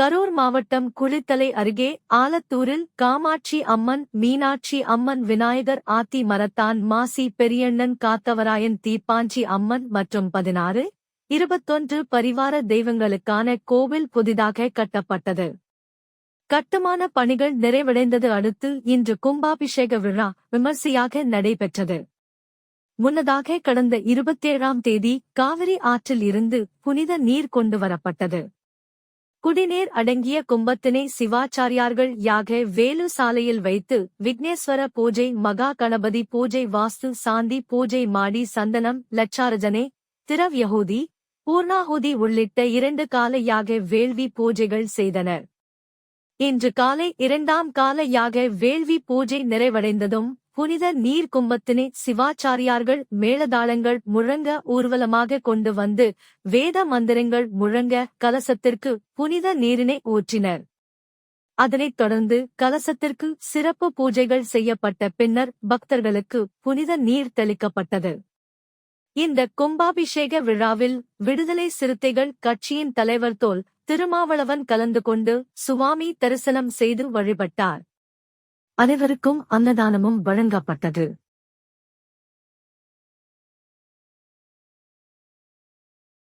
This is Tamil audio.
கரூர் மாவட்டம் குளித்தலை அருகே ஆலத்தூரில் காமாட்சி அம்மன் மீனாட்சி அம்மன் விநாயகர் ஆத்தி மரத்தான் மாசி பெரியண்ணன் காத்தவராயன் தீப்பாஞ்சி அம்மன் மற்றும் பதினாறு இருபத்தொன்று பரிவார தெய்வங்களுக்கான கோவில் புதிதாக கட்டப்பட்டது. கட்டுமான பணிகள் நிறைவடைந்தது அடுத்து இன்று கும்பாபிஷேக விழா விமர்சையாக நடைபெற்றது. முன்னதாக கடந்த இருபத்தேழாம் தேதி காவிரி ஆற்றில் இருந்து புனித நீர் கொண்டு வரப்பட்டது. குடிநீர் அடங்கிய கும்பத்தினை சிவாச்சாரியார்கள் யாக வேலு சாலையில் வைத்து விக்னேஸ்வர பூஜை மகா கணபதி பூஜை வாஸ்து சாந்தி பூஜை மாடி சந்தனம் லட்சாரஜனே திரவ்யஹூதி பூர்ணாஹூதி உள்ளிட்ட இரண்டு கால யாக வேள்வி பூஜைகள் செய்தனர். இன்று காலை இரண்டாம் கால யாக வேள்வி பூஜை நிறைவடைந்ததும் புனித நீர் கும்பத்தினை சிவாச்சாரியார்கள் மேளதாளங்கள் முழங்க ஊர்வலமாக கொண்டு வந்து வேத மந்திரங்கள் முழங்க கலசத்திற்கு புனித நீரினை ஊற்றினர். அதனைத் தொடர்ந்து கலசத்திற்கு சிறப்பு பூஜைகள் செய்யப்பட்ட பின்னர் பக்தர்களுக்கு புனித நீர் தெளிக்கப்பட்டது. இந்த கும்பாபிஷேக விழாவில் விடுதலை சிறுத்தைகள் கட்சியின் தலைவர் தோல் திருமாவளவன் கலந்து கொண்டு சுவாமி தரிசனம் செய்து வழிபட்டார். அனைவருக்கும் அன்னதானமும் வழங்கப்பட்டது.